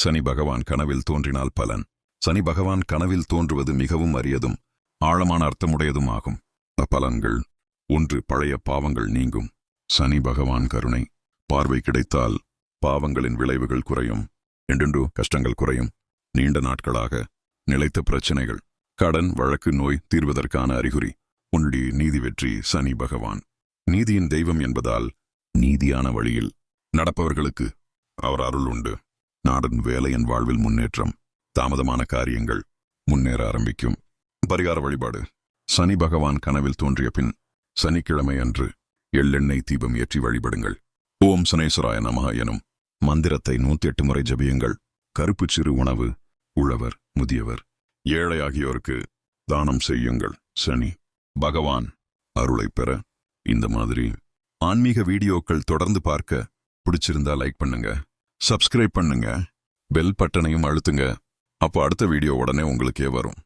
சனி பகவான் கனவில் தோன்றினால் பலன். சனி பகவான் கனவில் தோன்றுவது மிகவும் அரியதும் ஆழமான அர்த்தமுடையதும் ஆகும். பலன்கள் ஒன்று பழைய பாவங்கள் நீங்கும். சனி பகவான் கருணை பார்வை கிடைத்தால் பாவங்களின் விளைவுகள் குறையும். என்றென்று கஷ்டங்கள் குறையும். நீண்ட நாட்களாக நிலைத்த பிரச்சனைகள். கடன் வழக்கு நோய் தீர்வதற்கான அறிகுறி. உன்னுடைய நீதி வெற்றி சனி பகவான். நீதியின் தெய்வம் என்பதால் நீதியான வழியில் நடப்பவர்களுக்கு அவர் அருள் உண்டு. நாடன் வேலையின் வாழ்வில் முன்னேற்றம் தாமதமான காரியங்கள் முன்னேற ஆரம்பிக்கும். பரிகார வழிபாடு. சனி பகவான் கனவில் தோன்றிய பின் சனிக்கிழமை அன்று எள்ளெண்ணெய் தீபம் ஏற்றி வழிபடுங்கள். ஓம் சனேஸ்வராய நமக எனும் மந்திரத்தை நூத்தி எட்டு முறை ஜபியுங்கள். கருப்பு சிறு உணவு உழவர் முதியவர் ஏழை ஆகியோருக்கு தானம் செய்யுங்கள். சனி பகவான் அருளைப் பெற இந்த மாதிரி ஆன்மீக வீடியோக்கள் தொடர்ந்து பார்க்க பிடிச்சிருந்தா லைக் பண்ணுங்க. சப்ஸ்கிரைப் பண்ணுங்க. பெல் பட்டனையும் அழுத்துங்க. அப்போ அடுத்த வீடியோ உடனே உங்களுக்கே வரும்.